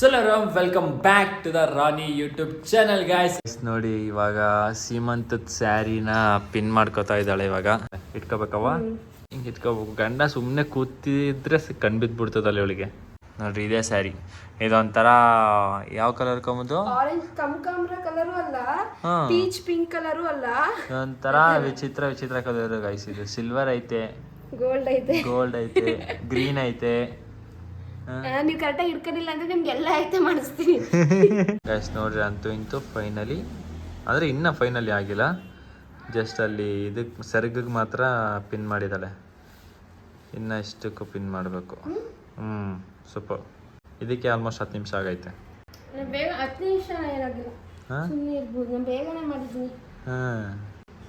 ಸಲರಾಮ್ welcome back to the Rani YouTube channel guys ನೋಡಿ ಇವಾಗ ಸೀಮಂತದ ಸ್ಯಾರಿನ pin ಮಾಡ್ಕೋತಾ ಇದ್ದಾಳೆ ಇವಾಗ. ಇಟ್ಕೋಬೇಕವ ಹಿಂಗೆ ಇಟ್ಕೋಬೇಕು. ಗಂಡ ಸುಮ್ಮನೆ ಕೂತಿದ್ರೆ ಕಣ್ ಬಿದ್ಬಿಡ್ತದಲ್ಲ ಇವಳಿಗೆ. ನೋಡ್ರಿ ಇದೇ ಸ್ಯಾರಿ. ಇದೊಂಥರ ಯಾವ ಕಲರ್ ಕಂಬುದು ಆರೆಂಜ್ ಕಮ್ಕಮ್ರ ಕಲರು ಅಲ್ಲ ಪೀಚ್ ಪಿಂಕ್ ಕಲರು ಅಲ್ಲ. ಒಂಥರ ವಿಚಿತ್ರ ವಿಚಿತ್ರ ಕಲರ್ ಗೈಸ್ ಇದು ಸಿಲ್ವರ್ ಐತೆ. ಗೋಲ್ಡ್ ಐತೆ. ಗೋಲ್ಡ್ ಐತೆ. ಗ್ರೀನ್ ಐತೆ. ನೀವ್ ಕರೆಕ್ಟಾಗಿ ಇಟ್ಕೊಂಡಿಲ್ಲ ಅಂದ್ರೆ ನಿಮ್ಗೆ ಎಲ್ಲ ಐತೆ ಮಾಡಿಸ್ತೀನಿ. ಗೈಸ್ ನೋಡ್ರಿ ಅಂತೂ ಇಂತೂ ಫೈನಲಿ ಅಂದರೆ ಇನ್ನೂ ಫೈನಲಿ ಆಗಿಲ್ಲ. ಜಸ್ಟ್ ಅಲ್ಲಿ ಇದಕ್ಕೆ ಸೆರಗಿಗೆ ಮಾತ್ರ ಪಿನ್ ಮಾಡಿದ್ದಾಳೆ ಇನ್ನು ಇಷ್ಟಕ್ಕೂ ಪಿನ್ ಮಾಡಬೇಕು. ಹ್ಞೂ ಸೂಪರ್ ಇದಕ್ಕೆ ಆಲ್ಮೋಸ್ಟ್ ಹತ್ತು ನಿಮಿಷ ಆಗೈತೆ. ಬೇಗ ಹತ್ತು ನಿಮಿಷ ಏನಾಗಿಲ್ಲ. ಹಾಂ? ಸುಮ್ಮನೆ ಇರ್ಬೋದು ನಾನು ಬೇಗನೆ ಮಾಡಿದ್ದೀನಿ. ಹಾಂ.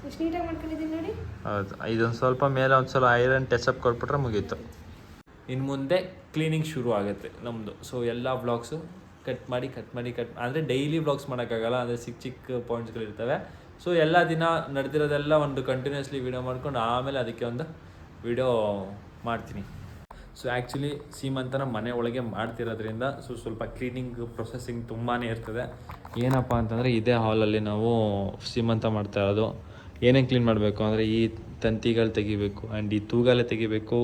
ಎಷ್ಟು ನೀಟಾಗಿ ಮಾಡ್ಕೊಂಡಿದ್ದೀನಿ ನೋಡಿ. ಹೌದು ಇದೊಂದು ಸ್ವಲ್ಪ ಮೇಲೆ ಒಂದು ಸಲ ಐರನ್ ಟೆಸಪ್ ಕೊಟ್ಬಿಟ್ರೆ ಮುಗೀತು. ಇನ್ನು ಮುಂದೆ ಕ್ಲೀನಿಂಗ್ ಶುರು ಆಗುತ್ತೆ ನಮ್ಮದು ಸೊ ಎಲ್ಲ ಬ್ಲಾಗ್ಸು ಕಟ್ ಮಾಡಿ ಕಟ್ ಮಾಡಿ ಕಟ್ ಅಂದರೆ ಡೈಲಿ ಬ್ಲಾಗ್ಸ್ ಮಾಡೋಕ್ಕಾಗಲ್ಲ, ಅಂದರೆ ಚಿಕ್ಕ ಚಿಕ್ಕ ಪಾಯಿಂಟ್ಸ್ಗಳಿರ್ತವೆ ಸೊ ಎಲ್ಲ ದಿನ ನಡೆದಿರೋದೆಲ್ಲ ಒಂದು ಕಂಟಿನ್ಯೂಸ್ಲಿ ವೀಡಿಯೋ ಮಾಡ್ಕೊಂಡು ಆಮೇಲೆ ಅದಕ್ಕೆ ಒಂದು ವಿಡಿಯೋ ಮಾಡ್ತೀನಿ. ಸೊ ಆ್ಯಕ್ಚುಲಿ ಸೀಮಂತನ ಮನೆ ಒಳಗೆ ಮಾಡ್ತಿರೋದ್ರಿಂದ ಸೊ ಸ್ವಲ್ಪ ಕ್ಲೀನಿಂಗ್ ಪ್ರೊಸೆಸಿಂಗ್ ತುಂಬಾ ಇರ್ತದೆ. ಏನಪ್ಪ ಅಂತಂದರೆ ಇದೇ ಹಾಲಲ್ಲಿ ನಾವು ಸೀಮಂತ ಮಾಡ್ತಾ ಇರೋದು. ಏನೇನು ಕ್ಲೀನ್ ಮಾಡಬೇಕು ಅಂದರೆ ಈ ತಂತಿಗಳು ತೆಗಿಬೇಕು ಆ್ಯಂಡ್ ಈ ತೂಗಾಲೆ ತೆಗಿಬೇಕು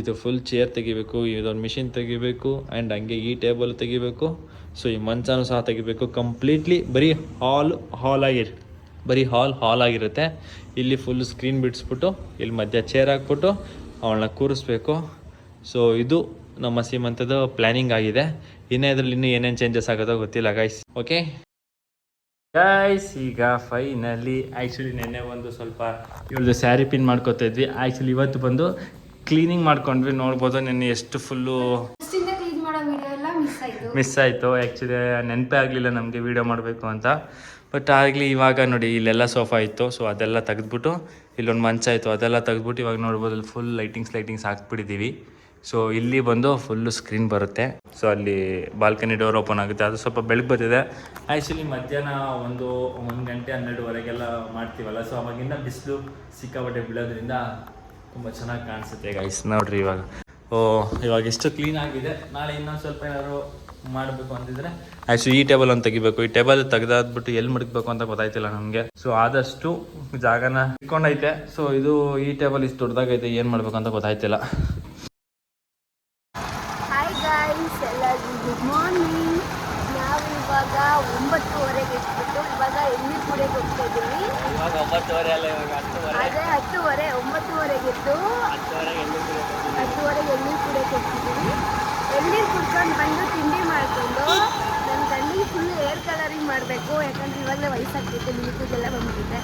ಇದು ಫುಲ್ ಚೇರ್ ತೆಗಿಬೇಕು, ಇದೊಂದು ಮಿಷಿನ್ ತೆಗಿಬೇಕು ಆ್ಯಂಡ್ ಹಂಗೆ ಈ ಟೇಬಲ್ ತೆಗಿಬೇಕು. ಸೊ ಈ ಮಂಚನೂ ಸಹ ತೆಗಿಬೇಕು. ಕಂಪ್ಲೀಟ್ಲಿ ಬರೀ ಹಾಲ್ ಹಾಲ್ ಆಗಿರ್ ಬರೀ ಹಾಲ್ ಹಾಲ್ ಆಗಿರುತ್ತೆ ಇಲ್ಲಿ ಫುಲ್ ಸ್ಕ್ರೀನ್ ಬಿಡಿಸ್ಬಿಟ್ಟು, ಇಲ್ಲಿ ಮಧ್ಯ ಚೇರ್ ಹಾಕ್ಬಿಟ್ಟು ಅವಳನ್ನ ಕೂರಿಸ್ಬೇಕು. ಸೊ ಇದು ನಮ್ಮ ಸೀಮಂತದ ಪ್ಲ್ಯಾನಿಂಗ್ ಆಗಿದೆ. ಇನ್ನೇ ಇದ್ರಲ್ಲಿ ಇನ್ನೂ ಏನೇನು ಚೇಂಜಸ್ ಆಗೋದೋ ಗೊತ್ತಿಲ್ಲ ಗೈಸ್ ಓಕೆ ಗೈಸ್ ಈಗ ಫೈನಲಿ ಆ್ಯಕ್ಚುಲಿ ನೆನ್ನೆ ಒಂದು ಸ್ವಲ್ಪ ಇವಳದು ಸ್ಯಾರಿ ಪಿನ್ ಮಾಡ್ಕೋತಾ ಇದ್ವಿ. ಆ್ಯಕ್ಚುಲಿ ಇವತ್ತು ಬಂದು ಕ್ಲೀನಿಂಗ್ ಮಾಡ್ಕೊಂಡ್ವಿ ನೋಡ್ಬೋದು ನಿನ್ನೆ ಎಷ್ಟು ಫುಲ್ಲು ಆಯ್ತು. ಮಿಸ್ ಆಯಿತು. ಆ್ಯಕ್ಚುಲಿ ನೆನಪೇ ಆಗಲಿಲ್ಲ ನಮಗೆ ವೀಡಿಯೋ ಮಾಡಬೇಕು ಅಂತ. ಬಟ್ ಆಗಲಿ ಇವಾಗ ನೋಡಿ ಇಲ್ಲೆಲ್ಲ ಸೋಫಾ ಇತ್ತು ಸೊ ಅದೆಲ್ಲ ತೆಗೆದ್ಬಿಟ್ಟು ಇಲ್ಲೊಂದು ಮಂಚ ಇತ್ತು ಅದೆಲ್ಲ ತೆಗೆದ್ಬಿಟ್ಟು ಇವಾಗ ನೋಡ್ಬೋದು ಅಲ್ಲಿ ಫುಲ್ ಲೈಟಿಂಗ್ಸ್ ಲೈಟಿಂಗ್ಸ್ ಹಾಕ್ಬಿಟ್ಟಿದ್ದೀವಿ ಸೊ ಇಲ್ಲಿ ಬಂದು ಫುಲ್ಲು ಸ್ಕ್ರೀನ್ ಬರುತ್ತೆ. ಸೊ ಅಲ್ಲಿ ಬಾಲ್ಕನಿ ಡೋರ್ ಓಪನ್ ಆಗುತ್ತೆ. ಅದು ಸ್ವಲ್ಪ ಬೆಳಗ್ಗೆ ಬರ್ತಿದೆ. ಆ್ಯಕ್ಚುಲಿ ಮಧ್ಯಾಹ್ನ ಒಂದು ಒಂದು ಗಂಟೆ ಹನ್ನೆರಡುವರೆಗೆಲ್ಲ ಮಾಡ್ತೀವಲ್ಲ. ಸೊ ಅವಾಗಿಂದ ಬಿಸಿಲು ಸಿಕ್ಕಾಪಟ್ಟೆ ಬೀಳೋದ್ರಿಂದ ತುಂಬ ಚೆನ್ನಾಗಿ ಕಾಣಿಸುತ್ತೆ ಗೈಸ್ ನೋಡ್ರಿ ಇವಾಗ. ಓ ಇವಾಗ ಎಷ್ಟು ಕ್ಲೀನ್ ಆಗಿದೆ. ನಾಳೆ ಇನ್ನೊಂದು ಸ್ವಲ್ಪ ಏನಾದ್ರು ಮಾಡಬೇಕು ಅಂತಿದ್ರೆ. ಆ್ಯಕ್ಚುಲಿ ಈ ಟೇಬಲ್ ಒಂದು ತೆಗಿಬೇಕು. ಈ ಟೇಬಲ್ ತೆಗೆದಾದ್ಬಿಟ್ಟು ಎಲ್ಲಿ ಮಡಗಬೇಕು ಅಂತ ಗೊತ್ತಾಯ್ತಿಲ್ಲ ನಮಗೆ. ಸೊ ಆದಷ್ಟು ಜಾಗನ ಇಟ್ಕೊಂಡೈತೆ. ಸೊ ಇದು ಈ ಟೇಬಲ್ ಇಷ್ಟು ದೊಡ್ಡದಾಗೈತೆ. ಏನು ಮಾಡ್ಬೇಕು ಅಂತ ಗೊತ್ತಾಯ್ತಿಲ್ಲ. ಹಾಯ್ ಗಾಯ್ಸ್ ಎಲ್ಲರಿಗೂ ಗುಡ್ ಮಾರ್ನಿಂಗ್ ನಾವು ಇವಾಗ ಒಂಬತ್ತುವರೆಗೆ ಇಟ್ಬಿಟ್ಟು ಇವಾಗ ಎಣ್ಣೆ ಕೂಡ ಹೋಗ್ತಾ ಇದ್ದೀವಿ ಇವಾಗ ಒಂಬತ್ತುವರೆ ಅಲ್ಲ ಇವಾಗ ಹತ್ತುವರೆ. ಒಂಬತ್ತುವರೆಗೆ ಹತ್ತುವರೆಗೆ ಎಣ್ಣೆ ಕುಡಿಯೋಕೆ ಹೋಗ್ತಿದ್ದೀವಿ ಎಳ್ನೀರು ಕುಡ್ಕೊಂಡು ಬಂದು ತಿಂಡಿ ಮಾಡಿಕೊಂಡು ನನ್ನ ಗಂಡಿಗೆ ಫುಲ್ ಏರ್ ಕಲರಿಂಗ್ ಮಾಡಬೇಕು. ಯಾಕಂದ್ರೆ ಇವಾಗಲೇ ವಯಸ್ಸಾಗ್ತೈತೆ ಬಿಳಿ ಕೂದಲೆಲ್ಲ ಬಂದ್ಬಿಟ್ಟಿದೆ.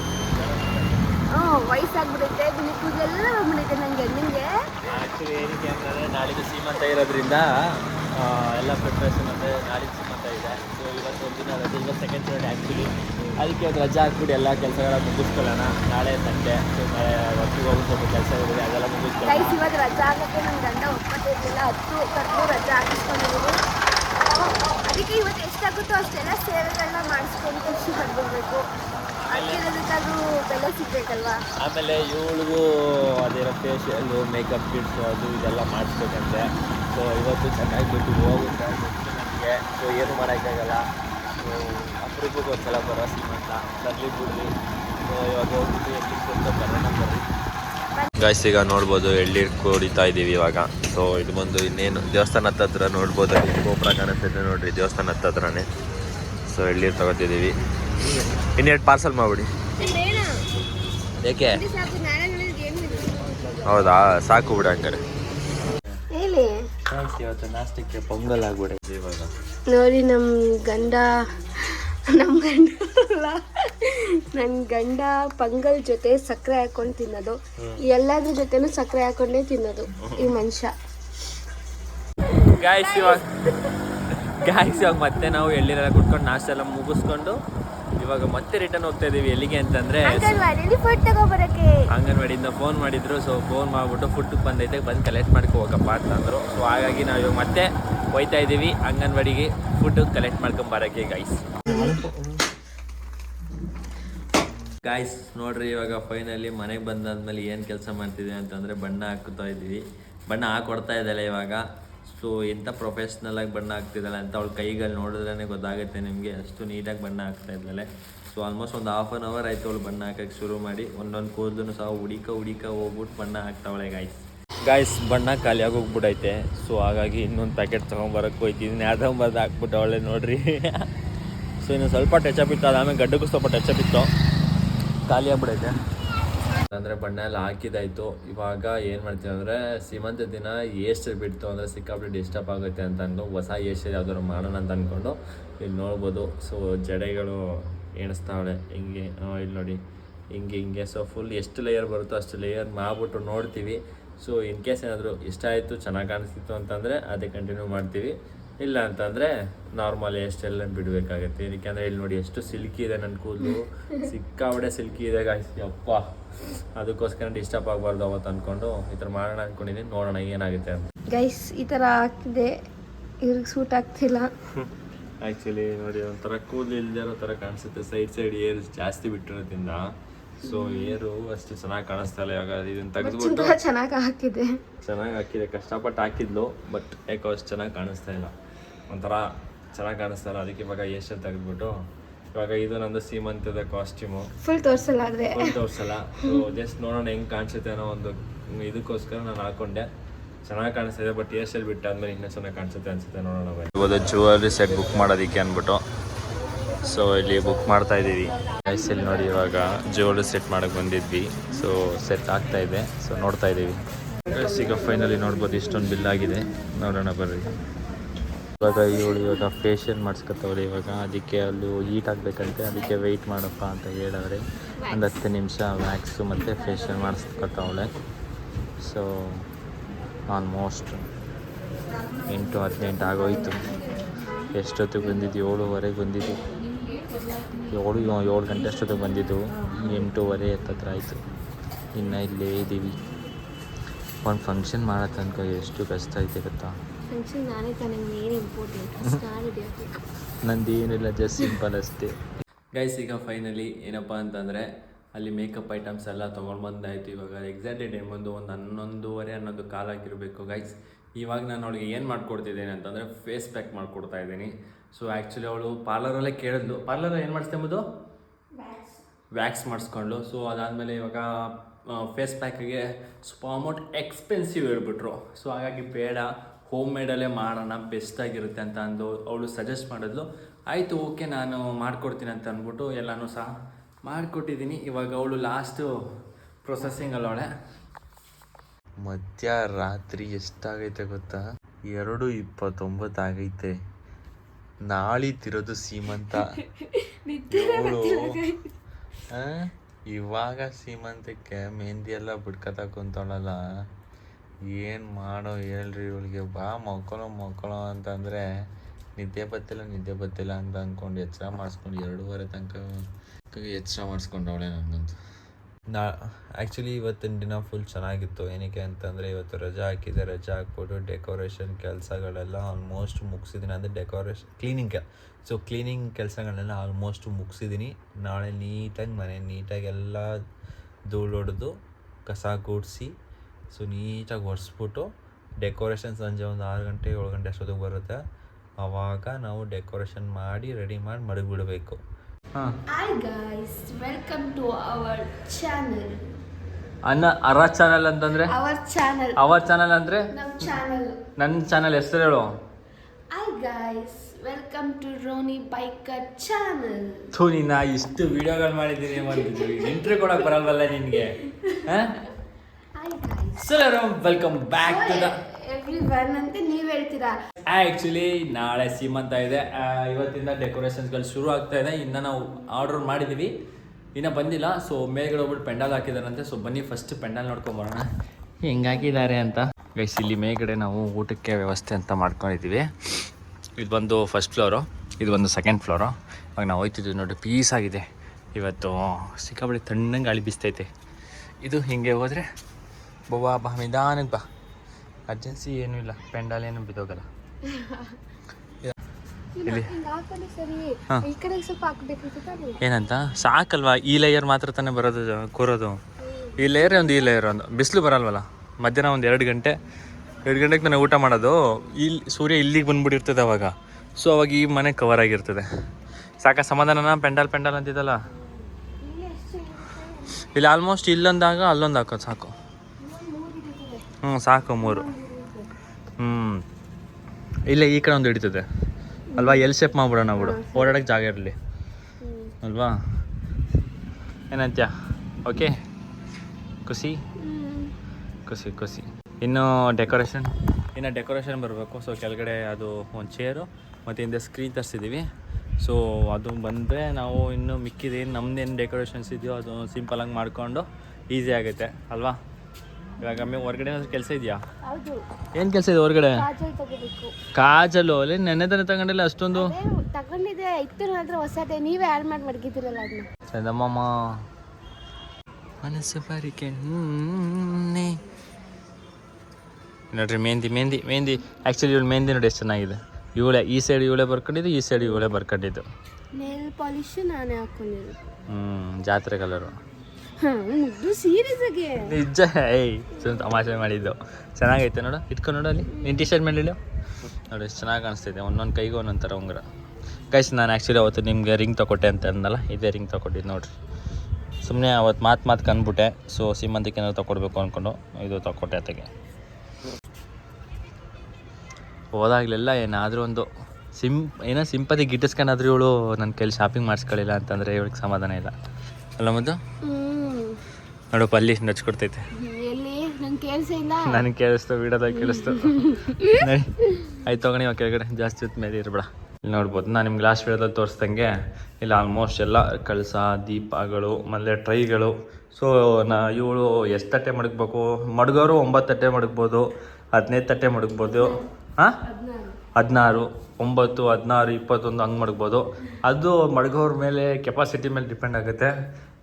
ಹ್ಞೂ, ವಯಸ್ಸಾಗ್ಬಿಡುತ್ತೆ ಬಿಳಿ ಕೂದಲೆಲ್ಲ ಬಂದ್ಬಿಡುತ್ತೆ ನನ್ನ ಗಂಡಿಗೆ ಸೀಮಂತ ಇರೋದ್ರಿಂದ ಎಲ್ಲ ಪ್ರಿಪ್ರೇಷನ್ ಅಂದರೆ ನಾಳೆ ಅಂತ ಇದೆ. ಸೊ ಇವತ್ತು ಒಂದು ದಿನ ರಜೆ ಇವತ್ತು ಸೆಕೆಂಡ್ ಫ್ರೈಡೆ ಆ್ಯಕ್ಚುಲಿ ಅದಕ್ಕೆ ಅದು ರಜೆ ಹಾಕ್ಬಿಟ್ಟು ಎಲ್ಲ ಕೆಲಸಗಳ ಮುಗಿಸ್ಕೊಳ್ಳೋಣ. ನಾಳೆ ಸಂಜೆ ಸೊ ನಾಳೆ ವರ್ಕಿಗೆ ಹೋಗಿ ಸ್ವಲ್ಪ ಕೆಲಸ ಇರುತ್ತೆ ಅದೆಲ್ಲ ಮುಗಿಸ್ಕೊಳ್ಳೋಣ. ಗೈಸ್ ಇವಾಗ ರಜಾ ಆಗಕ್ಕೆ ನನ್ನ ಗಂಡ ಒಪ್ಪತ್ತಿರ್ಲಿಲ್ಲ ಹತ್ತು ಕರ್ಕೊಂಡು ರಜಾ ಹಾಕಿಸ್ಕೊಂಡಿದ್ದೀವಿ ಅದಕ್ಕೆ ಇವತ್ತು ಎಷ್ಟಾಗುತ್ತೋ ಅಷ್ಟೆಲ್ಲ ಸೇವೆಗಳನ್ನ ಮಾಡಿಸ್ಕೊಂಡು ಖುಷಿ ಪಡ್ಕೊಬೇಕು. ಅಲ್ಲಿರೋದಕ್ಕಾದ್ರೂ ಬೆಲೆ ಸಿಗ್ಬೇಕಲ್ವಾ? ಆಮೇಲೆ ಇವಳಿಗೂ ಅದಿರೋ ಫೇಶಿಯಲ್ಲು ಮೇಕಪ್ ಕಿಟ್ಸು ಅದು ಇದೆಲ್ಲ ಮಾಡಿಸ್ಬೇಕಂತೆ. ಸೊ ಇವತ್ತು ಚೆನ್ನಾಗಿ ಬಿಟ್ಟು ಹೋಗುತ್ತೆ ಗೊತ್ತು ನನಗೆ. ಸೊ ಏನು ಮಾಡೋಕ್ಕಾಗಲ್ಲ. ಸೊ ಅಪರೂಪಕ್ಕೆ ಒಂದ್ಸಲ ಬರೋ ಅಂತ. ಬರ್ಲಿ ಬಿಡ್ಲಿ ಸೊ ಇವಾಗ ಹೋಗ್ಬಿಟ್ಟು ಎಲ್ಲಿ ಕೊಡ್ತಾ ಬರೋಣ ಬರ್ರಿ. ಗಾಯ್ಸ್ ಈಗ ನೋಡ್ಬೋದು ಎಳ್ನೀರು ಕುಡಿತಾ ಇದ್ದೀವಿ ಇವಾಗ. ಸೊ ಇದು ಬಂದು ಇನ್ನೇನು ದೇವಸ್ಥಾನ ಹತ್ತತ್ರ ನೋಡ್ಬೋದು ಗೋಪುರ ಕಾಣಿಸ್ತಿದ್ರೆ ನೋಡ್ರಿ ದೇವಸ್ಥಾನ ಹತ್ತತ್ರನೇ ಸೊ ಎಳ್ನೀರು ತಗೋತಿದ್ದೀವಿ ಇನ್ನೆರಡು ಪಾರ್ಸಲ್ ಮಾಡಿಬಿಡಿ. ಏಕೆ? ಹೌದಾ? ಸಾಕು ಬಿಡ ಹಂಗಾರೆ. ಇವತ್ತು ನಾಷ್ಟಕ್ಕೆ ಪೊಂಗಲ್ ಆಗ್ಬಿಡೈತೆ ಇವಾಗ ನೋಡಿ ನಮ್ಮ ಗಂಡ ನಮ್ಮ ಗಂಡ ಅಲ್ಲ ನನ್ನ ಗಂಡ ಪೊಂಗಲ್ ಜೊತೆ ಸಕ್ಕರೆ ಹಾಕೊಂಡು ತಿನ್ನೋದು. ಎಲ್ಲದ್ರ ಜೊತೆನೂ ಸಕ್ಕರೆ ಹಾಕೊಂಡೇ ತಿನ್ನೋದು ಈ ಮನುಷ್ಯ. ಗಾಯ್ಸ್ ಇವಾಗ ಗಾಯ್ಸ್ ಇವಾಗ ಮತ್ತೆ ನಾವು ಎಳ್ಳಿರೆಲ್ಲ ಕುಟ್ಕೊಂಡು ನಾಷ್ಟ ಎಲ್ಲ ಮುಗಿಸ್ಕೊಂಡು ಇವಾಗ ಮತ್ತೆ ರಿಟರ್ನ್ ಹೋಗ್ತಾ ಇದೀವಿ. ಎಲ್ಲಿಗೆ ಅಂತಂದ್ರೆ ಅಂಗನವಾಡಿಯಲ್ಲಿ ಫುಡ್ ತಗೋಬರಕ್ಕೆ ಅಂಗನವಾಡಿಯಿಂದ ಫೋನ್ ಮಾಡಿದ್ರು. ಸೊ ಫೋನ್ ಮಾಡ್ಬಿಟ್ಟು ಫುಡ್ ಬಂದೈತೆ. ಬಂದು ಕಲೆಕ್ಟ್ ಮಾಡ್ಕೊ ಹೋಗಪ್ಪ ಅಂತಂದ್ರು ಸೊ ಹಾಗಾಗಿ ನಾವು ಇವಾಗ ಮತ್ತೆ ಹೋಯ್ತಾ ಇದೀವಿ. ಅಂಗನವಾಡಿಗೆ ಫುಡ್ ಕಲೆಕ್ಟ್ ಮಾಡ್ಕೊಂಡ್ ಬರಕ್ಕೆ ಗೈಸ್ ಗಾಯ್ಸ್ ನೋಡ್ರಿ ಇವಾಗ ಫೈನಲಿ ಮನೆಗೆ ಬಂದಾದ್ಮೇಲೆ ಏನು ಕೆಲಸ ಮಾಡ್ತಿದ್ವಿ ಅಂತಂದರೆ ಬಣ್ಣ ಹಾಕ್ತಾ ಇದ್ದೀವಿ ಬಣ್ಣ ಹಾಕೊಡ್ತಾ ಇದ್ದಾಳೆ ಇವಾಗ. ಸೊ ಎಂಥ ಪ್ರೊಫೆಷ್ನಲಾಗಿ ಬಣ್ಣ ಆಗ್ತಿದ್ದಾಳೆ ಅಂತ ಅವಳ ಕೈಗಳು ನೋಡಿದ್ರೇ ಗೊತ್ತಾಗುತ್ತೆ ನಿಮಗೆ. ಅಷ್ಟು ನೀಟಾಗಿ ಬಣ್ಣ ಆಗ್ತಾ ಇದ್ದಾಳೆ. ಸೊ ಆಲ್ಮೋಸ್ಟ್ ಒಂದು ಹಾಫ್ ಆನ್ ಅವರ್ ಆಯಿತು ಅವಳು ಬಣ್ಣ ಹಾಕಕ್ಕೆ ಶುರು ಮಾಡಿ. ಒಂದೊಂದು ಕೂದಲು ಸಹ ಹುಡಿಕ ಹುಡಿಕ ಹೋಗ್ಬಿಟ್ಟು ಬಣ್ಣ ಹಾಕ್ತಾವಳೆ ಗಾಯ್ಸ್ ಗಾಯ್ಸ್ ಬಣ್ಣ ಖಾಲಿಯಾಗಿ ಹೋಗ್ಬಿಟ್ಟೈತೆ ಸೊ ಹಾಗಾಗಿ ಇನ್ನೊಂದು ಪ್ಯಾಕೆಟ್ ತೊಗೊಂಬರಕ್ಕೆ ಹೋಯ್ತಿದ್ದೀನಿ ಹಾಕ್ಬಿಟ್ಟು ಅವಳೆ ನೋಡ್ರಿ. ಸೊ ಇನ್ನು ಸ್ವಲ್ಪ ಟಚಪ್ ಇತ್ತು. ಆಮೇಲೆ ಗಡ್ಡಕ್ಕೂ ಸ್ವಲ್ಪ ಟಚಪ್ ಇತ್ತು. ಖಾಲಿ ಅಂದರೆ ಬಣ್ಣ ಎಲ್ಲ ಹಾಕಿದಾಯ್ತು. ಇವಾಗ ಏನು ಮಾಡ್ತೀವಿ ಅಂದ್ರೆ ಸೀಮಂತ ದಿನ ಏಸ್ಟ್ ಬಿಡ್ತು ಅಂದರೆ ಸಿಕ್ಕಾಪಟ್ಟೆ ಡಿಸ್ಟರ್ಬ್ ಆಗುತ್ತೆ ಅಂತ ಅಂದು ಹೊಸ ಏಸ್ಟ್ ಯಾವ್ದಾದ್ರು ಮಾಡೋಣ ಅಂತ ಅಂದ್ಕೊಂಡು ಇಲ್ಲಿ ನೋಡ್ಬೋದು. ಸೊ ಜಡೆಗಳು ಎಣಿಸ್ತಾವಳೆ ಹಿಂಗೆ. ಇಲ್ಲಿ ನೋಡಿ. ಹಿಂಗೆ ಹಿಂಗೆ. ಸೊ ಫುಲ್ ಎಷ್ಟು ಲೇಯರ್ ಬರುತ್ತೋ ಅಷ್ಟು ಲೇಯರ್ ಮಾಡ್ಬಿಟ್ಟು ನೋಡ್ತೀವಿ. ಸೊ ಇನ್ ಕೇಸ್ ಏನಾದರೂ ಇಷ್ಟ ಆಯಿತು, ಚೆನ್ನಾಗಿ ಕಾಣಿಸ್ತಿತ್ತು ಅಂತಂದರೆ ಅದೇ ಕಂಟಿನ್ಯೂ ಮಾಡ್ತೀವಿ. ಇಲ್ಲ ಅಂತಂದರೆ ನಾರ್ಮಲ್ ಎಷ್ಟೆಲ್ಲ ಬಿಡಬೇಕಾಗತ್ತೆ. ಏನಕ್ಕೆ ಇಲ್ಲಿ ನೋಡಿ ಎಷ್ಟು ಸಿಲ್ಕಿ ಇದೆ ನನ್ನ ಕೂದಲು. ಸಿಕ್ಕಾಬಡೆ ಸಿಲ್ಕಿ ಇದೆ ಗಾಯ್ಸ್ ಅಪ್ಪ ಅದಕ್ಕೋಸ್ಕರ ಡಿಸ್ಟರ್ಬ್ ಆಗಬಾರ್ದು ಅವತ್ತು ಅನ್ಕೊಂಡು ಈ ಥರ ಮಾಡೋಣ ಅಂದ್ಕೊಂಡಿದ್ದೀನಿ ನೋಡೋಣ ಏನಾಗುತ್ತೆ ಅಂತ. ಗೈಸ್ ಈ ಥರ ಹಾಕಿದೆ ಇವ್ರಿಗೆ ಸೂಟ್ ಆಗ್ತಿಲ್ಲ. ಆ್ಯಕ್ಚುಲಿ ನೋಡಿ ಒಂಥರ ಕೂದಲು ಇಲ್ಲದೆ ಇರೋ ಥರ ಕಾಣಿಸುತ್ತೆ. ಸೈಡ್ ಸೈಡ್ ಏರ್ ಜಾಸ್ತಿ ಬಿಟ್ಟಿರೋದ್ರಿಂದ. ಸೊ ಏರು ಅಷ್ಟು ಚೆನ್ನಾಗಿ ಕಾಣಿಸ್ತಾ ಇಲ್ಲ. ಇವಾಗ ಇದನ್ನ ತೆಗೆದುಬಿಟ್ಟು ಚೆನ್ನಾಗಿ ಹಾಕಿದೆ. ಚೆನ್ನಾಗಿ ಹಾಕಿದೆ. ಕಷ್ಟಪಟ್ಟು ಹಾಕಿದ್ಲು ಬಟ್ ಯಾಕೋ ಅಷ್ಟು ಚೆನ್ನಾಗಿ ಕಾಣಿಸ್ತಾ ಇಲ್ಲ. ಒಂಥರ ಚೆನ್ನಾಗಿ ಕಾಣಿಸ್ತಾ ಇಲ್ಲ. ಅದಕ್ಕೆ ಇವಾಗ ಏಷ್ಯಲ್ ತೆಗೆದ್ಬಿಟ್ಟು ಇವಾಗ ಇದು ನಂದು ಸೀಮಂತದ ಕಾಸ್ಟ್ಯೂಮು ಫುಲ್ ತೋರಿಸಲ್ಲ ಆದರೆ. ಫುಲ್ ತೋರಿಸಲ್ಲ. ಸೊ ಜಸ್ಟ್ ನೋಡೋಣ ಹೆಂಗೆ ಕಾಣಿಸುತ್ತೆ ಅನ್ನೋ ಒಂದು ಇದಕ್ಕೋಸ್ಕರ ನಾನು ಹಾಕೊಂಡೆ. ಚೆನ್ನಾಗಿ ಕಾಣಿಸ್ತಿದೆ ಬಟ್ ಏಷ್ಯಲ್ ಬಿಟ್ಟು ಆದ್ಮೇಲೆ ಇನ್ನೂ ಚೆನ್ನಾಗಿ ಕಾಣಿಸುತ್ತೆ ಅನ್ಸುತ್ತೆ ನೋಡೋಣ ಇವಾಗ ಜುವೆಲ್ರಿ ಸೆಟ್ ಬುಕ್ ಮಾಡೋದಕ್ಕೆ ಅಂದ್ಬಿಟ್ಟು. ಸೊ ಇಲ್ಲಿ ಬುಕ್ ಮಾಡ್ತಾ ಇದ್ದೀವಿ. ಇಲ್ಲಿ ನೋಡಿ ಇವಾಗ ಜುವೆಲ್ರಿ ಸೆಟ್ ಮಾಡಕ್ಕೆ ಬಂದಿದ್ವಿ. ಸೊ ಸೆಟ್ ಆಗ್ತಾ ಇದೆ. ಸೊ ನೋಡ್ತಾ ಇದ್ದೀವಿ. ಈಗ ಫೈನಲಿ ನೋಡ್ಬೋದು ಇಷ್ಟೊಂದು ಬಿಲ್ ಆಗಿದೆ. ನೋಡೋಣ ಬರ್ರಿ. ಇವಾಗ ಇವಳು ಇವಾಗ ಫೇಶಿಯಲ್ ಮಾಡಿಸ್ಕೊತವ್ರೆ ಇವಾಗ? ಅದಕ್ಕೆ ಅಲ್ಲಿ ಹೀಟ್ ಆಗಬೇಕಂತೆ, ಅದಕ್ಕೆ ವೆಯ್ಟ್ ಮಾಡಪ್ಪ ಅಂತ ಹೇಳವ್ರೆ. ಒಂದು ಹತ್ತು ನಿಮಿಷ ವ್ಯಾಕ್ಸು ಮತ್ತು ಫೇಶಿಯಲ್ ಮಾಡಿಸ್ಕೊತವಳೆ. ಸೊ ಆಲ್ಮೋಸ್ಟ್ ಎಂಟು, ಹದಿನೆಂಟು ಆಗೋಯ್ತು. ಎಷ್ಟೊತ್ತಿಗೆ ಬಂದಿದ್ದು? ಏಳುವರೆಗೆ ಬಂದಿದ್ದು. ಏಳು ಏಳು ಗಂಟೆ ಅಷ್ಟೊತ್ತಿಗೆ ಬಂದಿದ್ದು. ಎಂಟೂವರೆ ಹತ್ತತ್ರ ಆಯಿತು. ಇನ್ನು ಇಲ್ಲೇ ಇದ್ದೀವಿ ಒಂದು ಫಂಕ್ಷನ್ ಮಾಡೋ ತನಕ ಎಷ್ಟು ಕಷ್ಟ ಐತೆ ಗೊತ್ತಾ? ಫಂಕ್ಷನ್ ನಾನೇ ತಾನೇ ಮೇನ್ ಇಂಪಾರ್ಟೆಂಟ್ ನಂದು ಏನಿಲ್ಲ ಜಸ್ಟ್ ಸಿಂಪಲ್ ಅಷ್ಟೇ. ಗೈಸ್ ಈಗ ಫೈನಲಿ ಏನಪ್ಪ ಅಂತಂದರೆ ಅಲ್ಲಿ ಮೇಕಪ್ ಐಟಮ್ಸ್ ಎಲ್ಲ ತೊಗೊಂಡು ಬಂದಾಯಿತು. ಇವಾಗ ಎಕ್ಸಾಕ್ಟ್ ಟೈಮ್ ಒಂದು ಒಂದು ಹನ್ನೊಂದುವರೆ ಹನ್ನೊಂದು ಕಾಲಾಗಿರಬೇಕು ಗೈಸ್ ಇವಾಗ ನಾನು ಅವಳಿಗೆ ಏನು ಮಾಡ್ಕೊಡ್ತಿದ್ದೇನೆ ಅಂತಂದರೆ ಫೇಸ್ ಪ್ಯಾಕ್ ಮಾಡ್ಕೊಡ್ತಾ ಇದ್ದೀನಿ. ಸೊ ಆ್ಯಕ್ಚುಲಿ ಅವಳು ಪಾರ್ಲರಲ್ಲೇ ಕೇಳಿದ್ಲು. ಪಾರ್ಲರ್ ಏನು ಮಾಡಿಸ್ತೇಬೋದು ವ್ಯಾಕ್ಸ್ ಮಾಡಿಸ್ಕೊಂಡು. ಸೊ ಅದಾದಮೇಲೆ ಇವಾಗ ಫೇಸ್ ಪ್ಯಾಕಿಗೆ ಸ್ವಲ್ಪ ಅಮೌಂಟ್ ಎಕ್ಸ್ಪೆನ್ಸಿವ್ ಹೇಳ್ಬಿಟ್ರು. ಸೊ ಹಾಗಾಗಿ ಬೇಡ. ಹೋಮ್ ಮೇಡಲ್ಲೇ ಮಾಡೋಣ ಬೆಸ್ಟಾಗಿರುತ್ತೆ ಅಂತ ಅಂದು ಅವಳು ಸಜೆಸ್ಟ್ ಮಾಡಿದ್ಲು. ಆಯಿತು ಓಕೆ ನಾನು ಮಾಡಿಕೊಡ್ತೀನಿ ಅಂತ ಅಂದ್ಬಿಟ್ಟು ಎಲ್ಲನೂ ಸಹ ಮಾಡಿಕೊಟ್ಟಿದ್ದೀನಿ. ಇವಾಗ ಅವಳು ಲಾಸ್ಟು ಪ್ರೊಸೆಸಿಂಗ್ ಅಲ್ಲವಳೆ ಮಧ್ಯರಾತ್ರಿ ಎಷ್ಟಾಗೈತೆ ಗೊತ್ತಾ? ಎರಡು ಇಪ್ಪತ್ತೊಂಬತ್ತು ಆಗೈತೆ. ನಾಳಿತಿರೋದು ಸೀಮಂತ? ಇವಾಗ ಸೀಮಂತಕ್ಕೆ ಮೆಹಂದಿ ಎಲ್ಲ ಬಿಡ್ಕತಾ ಕುಂತವಳಲ್ಲ. ಏನು ಮಾಡೋ ಹೇಳ್ರಿ ಇವಳಿಗೆ. ಬಾ ಮಕ್ಕಳು ಮಕ್ಕಳು ಅಂತಂದರೆ ನಿದ್ದೆ ಬತ್ತಿಲ್ಲ ನಿದ್ದೆ ಬತ್ತಿಲ್ಲ ಅಂತ ಅಂದ್ಕೊಂಡು ಎಚ್ಚರ ಮಾಡಿಸ್ಕೊಂಡು ಎರಡೂವರೆ ತನಕ ಎಚ್ಚರ ಮಾಡಿಸ್ಕೊಂಡವಳೆ ನನಗಂತೂ. ನಾ ಆ್ಯಕ್ಚುಲಿ ಇವತ್ತಿನ ದಿನ ಫುಲ್ ಚೆನ್ನಾಗಿತ್ತು. ಏನಕ್ಕೆ ಅಂತಂದರೆ ಇವತ್ತು ರಜಾ ಹಾಕಿದೆ. ರಜಾ ಹಾಕ್ಬಿಟ್ಟು ಡೆಕೋರೇಷನ್ ಕೆಲಸಗಳೆಲ್ಲ ಆಲ್ಮೋಸ್ಟ್ ಮುಗಿಸಿದ್ದೀನಿ ಅಂದರೆ ಡೆಕೋರೇಷನ್ ಕ್ಲೀನಿಂಗ್ ಸೊ ಕ್ಲೀನಿಂಗ್ ಕೆಲಸಗಳನ್ನೆಲ್ಲ ಆಲ್ಮೋಸ್ಟ್ ಮುಗಿಸಿದ್ದೀನಿ ನಾಳೆ ನೀಟಾಗಿ ಮನೆ ನೀಟಾಗಿ ಎಲ್ಲ ಧೂಳು ಹೊಡೆದು ಕಸ ಗುಡಿಸಿ ಸೊ ನೀಟಾಗಿ ಒರೆಸ್ಬಿಟ್ಟು ಡೆಕೋರೇಷನ್ ಸಂಜೆ ಒಂದು ಆರು ಗಂಟೆ ಏಳು ಗಂಟೆ ಅಷ್ಟೊತ್ತಿಗೆ ಬರುತ್ತೆ. ಆವಾಗ ನಾವು ಡೆಕೋರೇಷನ್ ಮಾಡಿ ರೆಡಿ ಮಾಡಿ ಮಡಗಿಬಿಡಬೇಕು. ಹಾಂ. Hi guys welcome to our channel ಅನ್ನ ಅರ ಚಾನಲ್ ಅಂತಂದರೆ? ಅವರ್ ಚಾನಲ್ ಅವರ್ ಚಾನಲ್ ಅಂದರೆ? ನಮ್ಮ ಚಾನಲ್ ನನ್ನ ಚಾನಲ್ ಹೆಸರು ಹೇಳು. Hi guys welcome to Ronnie biker channel ಥೂ ನೀನು ಇಷ್ಟು ವಿಡಿಯೋಗಳು ಮಾಡಿದ್ದೀನಿ ಒಂದು ಇಂಟ್ರಿ ಕೊಡಕ್ಕೆ ಬರಲ್ವಲ್ಲ ನಿನಗೆ? Guys sir welcome back to the everyone ಅಂತ ನೀವು ಹೇಳ್ತೀರಾ? ಆ್ಯಕ್ಚುಲಿ ನಾಳೆ ಸೀಮಂತ ಇದೆ. ಆ, ಇವತ್ತಿಂದ ಡೆಕೋರೇಷನ್ಸ್ಗಳು ಶುರು ಆಗ್ತಾ ಇದೆ. ಇನ್ನ ನಾವು ಆರ್ಡರ್ ಮಾಡಿದ್ದೀವಿ ಇನ್ನ ಬಂದಿಲ್ಲ. ಸೊ ಮೇಲ್ಗಡೆ ಹೋಗ್ಬಿಟ್ಟು ಪೆಂಡಲ್ ಹಾಕಿದಾರಂತೆ. ಸೊ ಬನ್ನಿ ಫಸ್ಟ್ ಪೆಂಡಲ್ ನೋಡ್ಕೊಂಬರೋಣ ಬರೋಣ. ಹಾಕಿದ್ದಾರೆ ಅಂತ? ಗೈಸ್ ಇಲ್ಲಿ ಮೇಲ್ಗಡೆ ನಾವು ಊಟಕ್ಕೆ ವ್ಯವಸ್ಥೆ ಅಂತ ಮಾಡ್ಕೊಂಡಿದ್ದೀವಿ ಇದು ಬಂದು ಫಸ್ಟ್ ಫ್ಲೋರು ಇದು ಒಂದು ಸೆಕೆಂಡ್ ಫ್ಲೋರು ಇವಾಗ ನಾವು ಹೋಯ್ತಿದ್ವಿ ನೋಡಿ ಪೀಸ್ ಆಗಿದೆ. ಇವತ್ತು ಸಿಕ್ಕಾಪಟ್ಟೆ ತಣ್ಣಂಗೆ ಗಾಳಿ ಬೀಸ್ತೈತೆ ಇದು ಹಿಂಗೆ ಹೋದರೆ ಬಾ ಬಾ ನಿಧಾನಕ್ಕೆ ಬಾ. ಅರ್ಜೆನ್ಸಿ ಏನೂ ಇಲ್ಲ ಪೆಂಡಾಲ್ ಏನು ಬಿದ್ದೋಗಲ್ಲ. ಇಲ್ಲಿ. ಏನಂತ? ಸಾಕಲ್ವಾ? ಈ ಲೇಯರ್ ಮಾತ್ರ ತಾನೇ ಬರೋದು ಕೂರೋದು. ಈ ಲೇಯರ್ ಒಂದು ಈ ಲೇಯರ್ ಒಂದು. ಬಿಸಿಲು ಬರಲ್ವಲ್ಲ? ಮಧ್ಯಾಹ್ನ ಒಂದು ಎರಡು ಗಂಟೆ ಎರಡು ಗಂಟೆಗೆ ನಾನು ಊಟ ಮಾಡೋದು. ಇಲ್ಲಿ ಸೂರ್ಯ ಇಲ್ಲಿಗೆ ಬಂದ್ಬಿಟ್ಟಿರ್ತದೆ ಅವಾಗ. ಸೊ ಅವಾಗ ಈ ಮನೆ ಕವರ್ ಆಗಿರ್ತದೆ. ಸಾಕ ಸಮಾಧಾನನ? ಪೆಂಡಲ್ ಪೆಂಡಲ್ ಅಂತಿದ್ದಲ್ಲ? ಇಲ್ಲಿ ಆಲ್ಮೋಸ್ಟ್ ಇಲ್ಲೊಂದಾಗ ಅಲ್ಲೊಂದು ಹಾಕೋದು ಸಾಕು. ಹ್ಞೂ ಸಾಕು ಮೂರು. ಹ್ಞೂ ಇಲ್ಲೇ ಈ ಕಡೆ ಒಂದು ಹಿಡಿತದೆ. ಅಲ್ವಾ, ಎಲ್ ಶೇಪ್ ಮಾಡ್ಬಿಡೋಣ ಬಿಡು. ಓಡಾಡೋಕ್ಕೆ ಜಾಗ ಇರಲಿ. ಅಲ್ವಾ? ಏನಂತ್ಯ? ಓಕೆ ಖುಷಿ? ಖುಷಿ ಖುಷಿ. ಇನ್ನು ಡೆಕೋರೇಷನ್ ಇನ್ನು ಡೆಕೋರೇಷನ್ ಬರಬೇಕು. ಸೊ ಕೆಳಗಡೆ ಅದು ಒಂದು ಚೇರು ಮತ್ತು ಹಿಂದೆ ಸ್ಕ್ರೀನ್ ತರಿಸಿದ್ದೀವಿ ಸೊ ಅದು ಬಂದರೆ ನಾವು ಇನ್ನು ಮಿಕ್ಕಿದೇನು, ನಮ್ದೇನು ಡೆಕೋರೇಷನ್ಸ್ ಇದೆಯೋ, ಅದು ಸಿಂಪಲಾಗಿ ಮಾಡಿಕೊಂಡು ಈಸಿ ಆಗುತ್ತೆ. ಅಲ್ವಾ? ಇವಾಗ ಆಮೇಲೆ ಹೊರಗಡೆ ಕೆಲಸ ಇದೆಯಾ? ಹೌದು. ಏನು ಕೆಲಸ ಇದೆ ಹೊರಗಡೆ? ಕಾಜಲ್ ತಗೋಬೇಕು. ಕಾಜಲು? ಅಲ್ಲಿ ನೆನ್ನೆ ತಾನೆ ತಗೊಂಡಿಲ್ಲ ಅಷ್ಟೊಂದು? ಅದೇ ತಗೊಂಡಿದ್ದೆ. ಇತ್ತು ನನ್ನ ಹತ್ರ ಹೊಸದೇ. ನೀವೇ ಆ್ಯಡ್ ಮಾಡಿ ಮಡಗಿದ್ದೀರಲ್ಲ ಅದನ್ನ ಚಂದಮ್ಮಮ್ಮ ಮನಸ್ಸು ಬಾರಿಕೆ. ನೋಡ್ರಿ ಮೆಹಂದಿ ಮೆಹಂದಿ ಮೆಹಂದಿ. ಆ್ಯಕ್ಚುಲಿ ಇವಳು ಮೆಹಂದಿ ನೋಡಿ ಎಷ್ಟು ಚೆನ್ನಾಗಿದೆ. ಇವಳೆ ಈ ಸೈಡ್ ಇವಳೆ ಬರ್ಕೊಂಡಿದ್ದು ಈ ಸೈಡ್ ಇವಳೆ ಬರ್ಕೊಂಡಿದ್ದು. ನೇಲ್ ಪಾಲಿಶ್ ನಾನೇ ಹಾಕೊಂಡಿರೋದು. ಹ್ಞೂ ಜಾತ್ರೆ ಕಲರು ನಿಜ ಏಯ್ ಸುಮ್ಮನೆ ತಮಾಷೆ ಮಾಡಿದ್ದು. ಚೆನ್ನಾಗೈತೆ ನೋಡು ಇಟ್ಕೊಂಡು ನೋಡು ಅಲ್ಲಿ. ನಿನ್ನ ಟಿ ಶರ್ಟ್ ಮೇಲೆ. ನೋಡಿ ಎಷ್ಟು ಚೆನ್ನಾಗಿ ಕಾಣಿಸ್ತಿದೆ. ಒಂದೊಂದು ಕೈಗೂ ಒಂದೊಂದು ಥರ ಉಂಗುರ. ಗೈಸ್ ನಾನು ಆ್ಯಕ್ಚುಲಿ ಅವತ್ತು ನಿಮಗೆ ರಿಂಗ್ ತೊಗೊಟ್ಟೆ ಅಂತ ಅಂದಲ್ಲ ಇದೇ ರಿಂಗ್ ತೊಗೊಟ್ಟಿದ್ದು ನೋಡ್ರಿ. ಸುಮ್ಮನೆ ಅವತ್ತು ಮಾತು ಮಾತು ಕಂದ್ಬಿಟ್ಟೆ. ಸೊ ಸೀಮಂತಕ್ಕೆ ಏನಾದ್ರು ತೊಗೊಡ್ಬೇಕು ಅಂದ್ಕೊಂಡು ಇದು ತೊಗೊಟ್ಟೆ ಅತ್ತಗೆ. ಹೋದಾಗಲೆಲ್ಲ ಏನಾದರೂ ಒಂದು ಸಿಂ ಏನೋ ಸಿಂಪತಿ ಗಿಟ್ಟಿಸ್ಕೊಂಡಾದ್ರೂ ಇವಳು ನನ್ನ ಕೈಲಿ ಶಾಪಿಂಗ್ ಮಾಡಿಸ್ಕೊಳ್ಳಿಲ್ಲ ಅಂತಂದರೆ ಇವಳಿಗೆ ಸಮಾಧಾನ ಇಲ್ಲ. ಅಲ್ಲ ಮುದ್ದು? ನೋಡಪ್ಪ ಅಲ್ಲಿ ನಚ್ಕೊಡ್ತೈತೆ. ಎಲ್ಲಿ? ನಂಗೆ ಕೇಳಿಸ ಇಲ್ಲ. ನನಗೆ ಕೇಳಿಸ್ತು ವಿಡದ ಕೇಳಿಸ್ತು. ನಡಿ. ಆಯ್ತು ತಗೊಂಡು ಇವಾಗ ಕೆಳಗಡೆ. ಜಾಸ್ತಿ ಹೊತ್ತು ಮೇಲೆ ಇರಬೇಡ. ಇಲ್ಲಿ ನೋಡ್ಬೋದು ನಾನು ನಿಮ್ಗೆ ಲಾಸ್ಟ್ ವಿಡಿಯೋದಲ್ಲಿ ತೋರಿಸ್ದಂಗೆ ಇಲ್ಲಿ ಆಲ್ಮೋಸ್ಟ್ ಎಲ್ಲ ಕಳಸ ದೀಪಗಳು ಮಲ್ಲೆ ಟ್ರೈಗಳು. ಸೊ ನಾ ಇವಳು ಎಷ್ಟು ತಟ್ಟೆ ಮಡಗ್ಬೇಕು? ಮಡಗೋರು ಒಂಬತ್ತು ತಟ್ಟೆ ಮಡಗ್ಬೋದು ಹದಿನೈದು ತಟ್ಟೆ ಮಡಗ್ಬೋದು. ಹಾಂ? ಹದಿನಾರು. ಒಂಬತ್ತು ಹದಿನಾರು ಇಪ್ಪತ್ತೊಂದು ಹಂಗೆ ಮಡಗ್ಬೋದು. ಅದು ಮಡಗೋರ ಮೇಲೆ ಕೆಪಾಸಿಟಿ ಮೇಲೆ ಡಿಪೆಂಡ್ ಆಗುತ್ತೆ.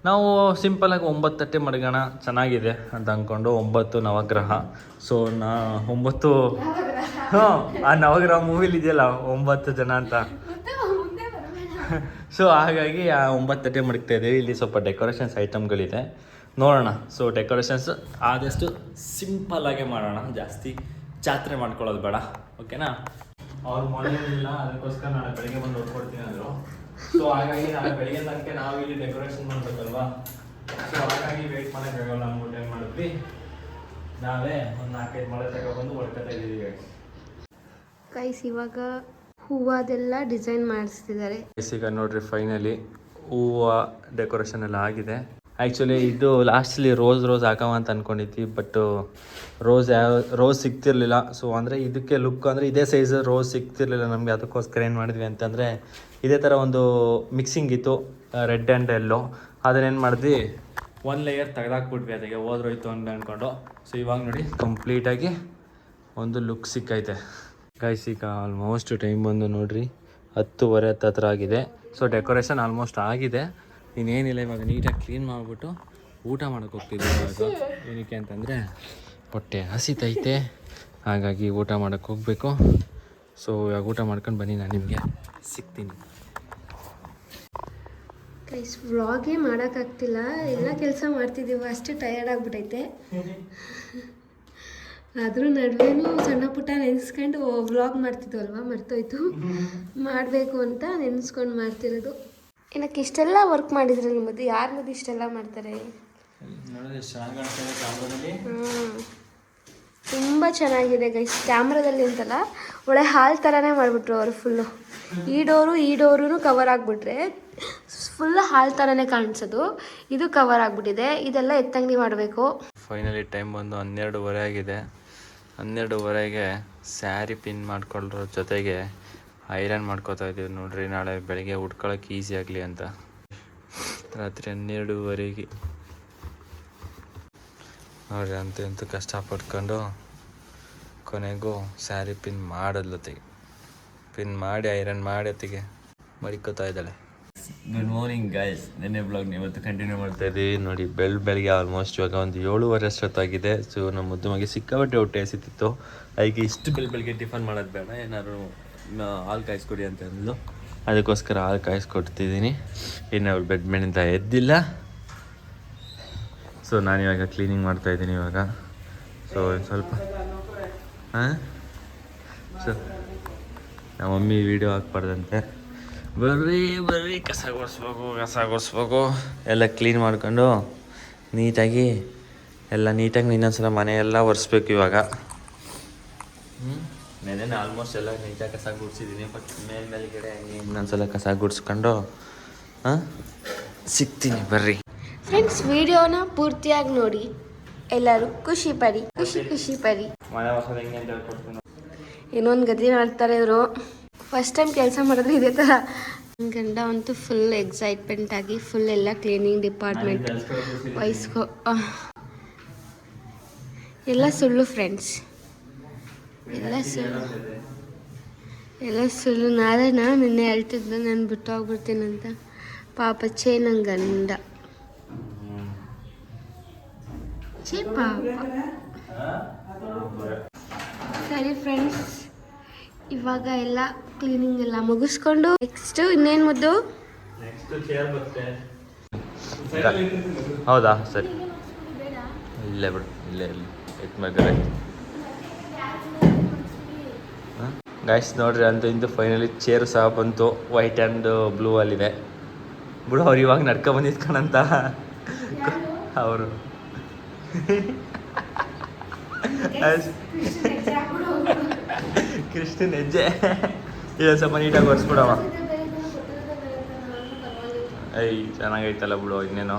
ನಾವು ಸಿಂಪಲಾಗಿ ಒಂಬತ್ತು ತಟ್ಟೆ ಮಡಗೋಣ, ಚೆನ್ನಾಗಿದೆ ಅಂತ ಅಂದ್ಕೊಂಡು ಒಂಬತ್ತು ನವಗ್ರಹ. ಸೊ ನಾ ಒಂಬತ್ತು ಹಾಂ, ಆ ನವಗ್ರಹ ಮೂವಿಲಿ ಇದೆಯಲ್ಲ, ಒಂಬತ್ತು ಜನ ಅಂತ. ಸೊ ಹಾಗಾಗಿ ಆ ಒಂಬತ್ತು ತಟ್ಟೆ ಮಡಗ್ತಾ ಇದ್ದೀವಿ. ಇಲ್ಲಿ ಸ್ವಲ್ಪ ಡೆಕೋರೇಷನ್ಸ್ ಐಟಮ್ಗಳಿದೆ ನೋಡೋಣ. ಸೊ ಡೆಕೋರೇಷನ್ಸ್ ಆದಷ್ಟು ಸಿಂಪಲ್ಲಾಗೆ ಮಾಡೋಣ. ಜಾಸ್ತಿ ಜಾತ್ರೆ ಮಾಡ್ಕೊಳ್ಳೋದು ಬೇಡ. ಓಕೆನಾ ಅವ್ರು ಮೊದಲಿಲ್ಲ ಅದಕ್ಕೋಸ್ಕರ ನಾಳೆ ಬೆಳಿಗ್ಗೆ ಬಂದು ನೋಡ್ಕೊಡ್ತೀನಿ ಅಂದರು. ಸೊ ಹಾಗಾಗಿ ನಾಳೆ ಬೆಳಿಗ್ಗೆ ತನಕ ನಾವು ಇಲ್ಲಿ ಡೆಕೋರೇಷನ್ ಮಾಡಬೇಕಲ್ವಾ? ಸೊ ಹಾಗಾಗಿ ವೇಟ್ ಮಾಡೋಕ್ಕಾಗಲ್ಲ ಅಂದ್ಬಿಟ್ಟು ಟೈಮ್ ಮಾಡಿದ್ವಿ? ನಾವೇ ಒಂದು ನಾಲ್ಕೈದು ಮಳೆ ತಗೊಬಂದು ಹೊಡ್ಕೊತಾ ಇದ್ದೀವಿ ಕೈಸ್ ಇವಾಗ ಹೂವು ಅದೆಲ್ಲ ಡಿಸೈನ್ ಮಾಡಿಸ್ತಿದ್ದಾರೆ. ಈಗ ನೋಡ್ರಿ ಫೈನಲಿ ಹೂವು ಡೆಕೋರೇಷನ್ ಎಲ್ಲ ಆಗಿದೆ. ಆ್ಯಕ್ಚುಲಿ ಇದು ಲಾಸ್ಟಲ್ಲಿ ರೋಸ್ ರೋಸ್ ಹಾಕವ ಅಂತ ಅಂದ್ಕೊಂಡಿದ್ವಿ ಬಟ್ ರೋಸ್ ಯಾವ ರೋಸ್ ಸಿಗ್ತಿರ್ಲಿಲ್ಲ. ಸೊ ಅಂದರೆ ಇದಕ್ಕೆ ಲುಕ್ ಅಂದರೆ ಇದೇ ಸೈಜ್ ರೋಸ್ ಸಿಗ್ತಿರ್ಲಿಲ್ಲ ನಮಗೆ ಅದಕ್ಕೋಸ್ಕರ ಏನು ಮಾಡಿದ್ವಿ ಅಂತಂದರೆ ಇದೇ ಥರ ಒಂದು ಮಿಕ್ಸಿಂಗ್ ಇತ್ತು ರೆಡ್ ಆ್ಯಂಡ್ ಎಲ್ಲೋ ಅದನ್ನೇನು ಮಾಡಿದ್ವಿ? ಒಂದು ಲೇಯರ್ ತೆಗೆದಾಕ್ಬಿಟ್ವಿ ಅದಕ್ಕೆ ಹೋದ್ರೋಯ್ತು ಅಂತ ಅಂದ್ಕೊಂಡು ಸೊ ಇವಾಗ ನೋಡಿ ಕಂಪ್ಲೀಟಾಗಿ ಒಂದು ಲುಕ್ ಸಿಕ್ಕೈತೆ. ಗೈಸ್ ಈಗ ಆಲ್ಮೋಸ್ಟ್ ಟೈಮ್ ಬಂದು ನೋಡಿರಿ ಹತ್ತುವರೆ ಹತ್ತತ್ರ ಆಗಿದೆ. ಸೊ ಡೆಕೋರೇಷನ್ ಆಲ್ಮೋಸ್ಟ್ ಆಗಿದೆ. ಇನ್ನೇನಿಲ್ಲ ಇವಾಗ ನೀಟಾಗಿ ಕ್ಲೀನ್ ಮಾಡಿಬಿಟ್ಟು ಊಟ ಮಾಡೋಕೆ ಹೋಗ್ತಿದ್ವಿ ಇವಾಗ. ಏನಕ್ಕೆ ಅಂತಂದರೆ ಹೊಟ್ಟೆ ಹಸಿತೈತೆ. ಹಾಗಾಗಿ ಊಟ ಮಾಡೋಕ್ಕೆ ಹೋಗಬೇಕು. ಸೊ ಇವಾಗ ಊಟ ಮಾಡ್ಕೊಂಡು ಬನ್ನಿ ನಾನು ನಿಮಗೆ ಸಿಗ್ತೀನಿ. ಕೈಸ್ ವ್ಲಾಗೇ ಮಾಡೋಕ್ಕಾಗ್ತಿಲ್ಲ. ಎಲ್ಲ ಕೆಲಸ ಮಾಡ್ತಿದ್ದೀವಿ. ಅಷ್ಟು ಟಯರ್ಡ್ ಆಗಿಬಿಟ್ಟೈತೆ ಆದರೂ ನಡುವೆನೂ ಸಣ್ಣ ಪುಟ್ಟ ನೆನೆಸ್ಕೊಂಡು ವ್ಲಾಗ್ ಮಾಡ್ತಿದ್ವಲ್ವ? ಮರ್ತೋಯ್ತು. ಮಾಡಬೇಕು ಅಂತ ನೆನೆಸ್ಕೊಂಡು ಮಾಡ್ತಿರೋದು. ಏನಕ್ಕೆ ಇಷ್ಟೆಲ್ಲ ವರ್ಕ್ ಮಾಡಿದ್ರೆ ನಿಮ್ಮದು? ಯಾರ ಮದ್ದು ಇಷ್ಟೆಲ್ಲ ಮಾಡ್ತಾರೆ. ತುಂಬ ಚೆನ್ನಾಗಿದೆ ಗೈಸ್ ಕ್ಯಾಮ್ರಾದಲ್ಲಿ ಅಂತಲ್ಲ ಒಳ್ಳೆ ಹಾಲ್ ಥರನೇ ಮಾಡಿಬಿಟ್ರು ಅವರು ಫುಲ್ಲು ಈ ಡೋರು ಈ ಡೋರು ಕವರ್ ಆಗಿಬಿಟ್ರೆ ಫುಲ್ ಹಾಲ್ ಥರನೇ ಕಾಣಿಸೋದು. ಇದು ಕವರ್ ಆಗಿಬಿಟ್ಟಿದೆ. ಇದೆಲ್ಲ ಎತ್ತಂಗಡಿ ಮಾಡಬೇಕು. ಫೈನಲಿ ಟೈಮ್ ಬಂದು ಹನ್ನೆರಡುವರೆ ಆಗಿದೆ. ಹನ್ನೆರಡುವರೆಗೆ ಸ್ಯಾರಿ ಪಿನ್ ಮಾಡ್ಕೊಳ್ಳೋ ಜೊತೆಗೆ ಐರನ್ ಮಾಡ್ಕೋತಾ ಇದ್ದೀವಿ ನೋಡ್ರಿ. ನಾಳೆ ಬೆಳಿಗ್ಗೆ ಉಟ್ಕೊಳಕ್ಕೆ ಈಸಿ ಆಗಲಿ ಅಂತ. ರಾತ್ರಿ ಹನ್ನೆರಡುವರೆಗೆ. ನೋಡ್ರಿ ಅಂತೂ ಅಂತೂ ಕಷ್ಟಪಟ್ಕೊಂಡು ಕೊನೆಗೂ ಸ್ಯಾರಿ ಪಿನ್ ಮಾಡೋದ್ಲತ್ತಿಗೆ. ಪಿನ್ ಮಾಡಿ ಐರನ್ ಮಾಡಿ ಅತ್ತಿಗೆ ಮಡಿಕೋತಾ ಇದ್ದಾಳೆ. ಗುಡ್ ಮಾರ್ನಿಂಗ್ ಗೈಸ್ ನಿನ್ನೆ ಬ್ಲಾಗ್ ಇವತ್ತು ಕಂಟಿನ್ಯೂ ಮಾಡ್ತಾ ಇದ್ದೀವಿ ನೋಡಿ, ಬೆಳ್ ಬೆಳಗ್ಗೆ ಆಲ್ಮೋಸ್ಟ್ ಇವಾಗ ಒಂದು ಏಳುವರೆ ಅಷ್ಟೊತ್ತಾಗಿದೆ. ಸೊ ನಮ್ಮ ಮುದ್ದು ಮಗಿ ಸಿಕ್ಕಾಬಟ್ಟೆ ಹೊಟ್ಟೆ ಸಿಕ್ತಿತ್ತು ಅದಕ್ಕೆ ಇಷ್ಟು ಬೆಳ್ ಬೆಳಗ್ಗೆ ಟಿಫನ್ ಮಾಡೋದು ಬೇಡ. ಏನಾದ್ರು ಹಾಲು ಕಾಯಿಸ್ಕೊಡಿ ಅಂತ ಅಂದ್ಲು. ಅದಕ್ಕೋಸ್ಕರ ಹಾಲು ಕಾಯಿಸ್ಕೊಡ್ತಿದ್ದೀನಿ. ಇನ್ನು ಅವ್ರು ಬೆಡ್ ಮೇಲಿಂದ ಎದ್ದಿಲ್ಲ. ಸೊ ಇವಾಗ ಕ್ಲೀನಿಂಗ್ ಮಾಡ್ತಾ ಇದ್ದೀನಿ ಇವಾಗ. ಸೊ ಸ್ವಲ್ಪ, ಹಾಂ? ಸೊ ನಮ್ಮ ಮಮ್ಮಿ ವಿಡಿಯೋ ಹಾಕ್ಬಾರ್ದಂತೆ. ಬರ್ರಿ ಬರ್ರಿ. ಕಸ ಗುಡಿಸ್ಬೇಕು ಕಸ ಗುಡಿಸ್ಬೇಕು. ಎಲ್ಲ ಕ್ಲೀನ್ ಮಾಡ್ಕೊಂಡು ನೀಟಾಗಿ ಎಲ್ಲ ನೀಟಾಗಿ ಇನ್ನೊಂದ್ಸಲ ಮನೆ ಮನೆಯೆಲ್ಲ ಒರೆಸ್ಬೇಕು ಇವಾಗ. ನೆನೆ ಆಲ್ಮೋಸ್ಟ್ ಎಲ್ಲ ನೀಟಾಗಿ ಕಸ ಗುಡಿಸಿದ್ದೀನಿ ಬಟ್ ಮೇಲ್ ಮೇಲ್ಗಡೆ ಇನ್ನೊಂದ್ಸಲ ಕಸ ಗುಡಿಸ್ಕೊಂಡು ಹಾಂ? ಸಿಗ್ತೀನಿ ಬರ್ರಿ. ಫ್ರೆಂಡ್ಸ್ ವಿಡಿಯೋನ ಪೂರ್ತಿಯಾಗಿ ನೋಡಿ. ಎಲ್ಲರೂ ಖುಷಿ ಪಡಿ ಖುಷಿ ಖುಷಿ ಪಡಿ. ಇನ್ನೊಂದು ಗತಿ ಮಾಡ್ತಾರೆ ಇವರು. ಫಸ್ಟ್ ಟೈಮ್ ಕೆಲಸ ಮಾಡಿದ್ರೆ ಇದೇ ಥರ ನನ್ನ ಗಂಡ ಅಂತೂ ಫುಲ್ ಎಕ್ಸೈಟ್ಮೆಂಟ್ ಆಗಿ ಫುಲ್ ಎಲ್ಲ ಕ್ಲೀನಿಂಗ್ ಡಿಪಾರ್ಟ್ಮೆಂಟ್ ವಹಿಸ್ಕೊ. ಎಲ್ಲ ಸುಳ್ಳು ಫ್ರೆಂಡ್ಸ್ ಎಲ್ಲ ಸುಳ್ಳು. ಎಲ್ಲ ಸುಳ್ಳು. ನಾನು ನಿನ್ನೆ ಹೇಳ್ತಿದ್ದೆ ನಾನು ಬಿಟ್ಟು ಹೋಗ್ಬಿಡ್ತೀನಂತ. ಪಾಪ ಚೇ ನನ್ನ ಗಂಡ. ಛೇ ಪಾಪ. ಸರಿ ಫ್ರೆಂಡ್ಸ್ ಇವಾಗ ಎಲ್ಲ ಕ್ಲೀನಿಂಗ್ ಎಲ್ಲ ಮುಗಿಸ್ಕೊಂಡು ನೆಕ್ಸ್ಟ್ ಇನ್ನೇನು ಮುದ್ದು? ನೆಕ್ಸ್ಟ್ ಚೇರ್ ಬರುತ್ತೆ. ಹೌದಾ? ಸರಿ. ಇಲ್ಲೇ ಬಿಡು. ಇಲ್ಲೇ ಇಲ್ಲ. ಎತ್ ಮೇಲೆ ಗಾಯ್ಸ್ ನೋಡ್ರಿ ಅಂತ ಇಂದು ಫೈನಲಿ ಚೇರ್ ಸಹ ಬಂತು. ವೈಟ್ ಆ್ಯಂಡ್ ಬ್ಲೂ ಅಲ್ಲಿದೆ. ಬಿಡು ಅವ್ರು ಇವಾಗ ನಡ್ಕೊ ಬಂದಿದ್ ಕಣಂತ ಅವರು. ಕೃಷ್ಣನ್ ಹೆಜ್ಜೆ. ಇಲ್ಲ, ಸ್ವಲ್ಪ ನೀಟಾಗಿ ಒರೆಸ್ಬಿಡವ ಐ ಚೆನ್ನಾಗೈತಲ್ಲ ಬಿಡು, ಇನ್ನೇನು.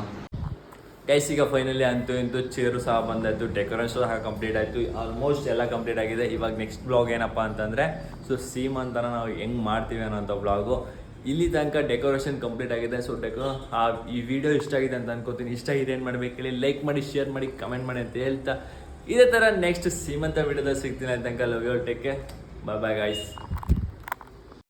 ಗೈಸ್ ಈಗ ಫೈನಲಿ ಅಂತೂ ಇಂತೂ ಚೇರು ಸಹ ಬಂದಾಯಿತು ಡೆಕೋರೇಷನ್ ಸಹ ಕಂಪ್ಲೀಟ್ ಆಯಿತು ಆಲ್ಮೋಸ್ಟ್ ಎಲ್ಲ ಕಂಪ್ಲೀಟ್ ಆಗಿದೆ. ಇವಾಗ ನೆಕ್ಸ್ಟ್ ಬ್ಲಾಗ್ ಏನಪ್ಪ ಅಂತಂದರೆ, ಸೊ ಸೀಮಂತನ ನಾವು ಹೆಂಗೆ ಮಾಡ್ತೀವಿ ಅನ್ನೋಂಥ ಬ್ಲಾಗು ಇಲ್ಲಿ ತನಕ ಡೆಕೋರೇಷನ್ ಕಂಪ್ಲೀಟ್ ಆಗಿದೆ ಸೊ ಡೆಕೋ ಆ, ಈ ವಿಡಿಯೋ ಇಷ್ಟ ಆಗಿದೆ ಅಂತ ಅನ್ಕೋತೀನಿ. ಇಷ್ಟ ಆಗಿದೆ ಏನು ಮಾಡ್ಬೇಕು ಹೇಳಿ ಲೈಕ್ ಮಾಡಿ ಶೇರ್ ಮಾಡಿ ಕಮೆಂಟ್ ಮಾಡಿ ಅಂತ ಹೇಳ್ತಾ, ಇದೇ ಥರ ನೆಕ್ಸ್ಟ್ ಸೀಮಂತ ವಿಡಿಯೋದಲ್ಲಿ ಸಿಗ್ತೀನಿ ಅಂತ love you take bye bye guys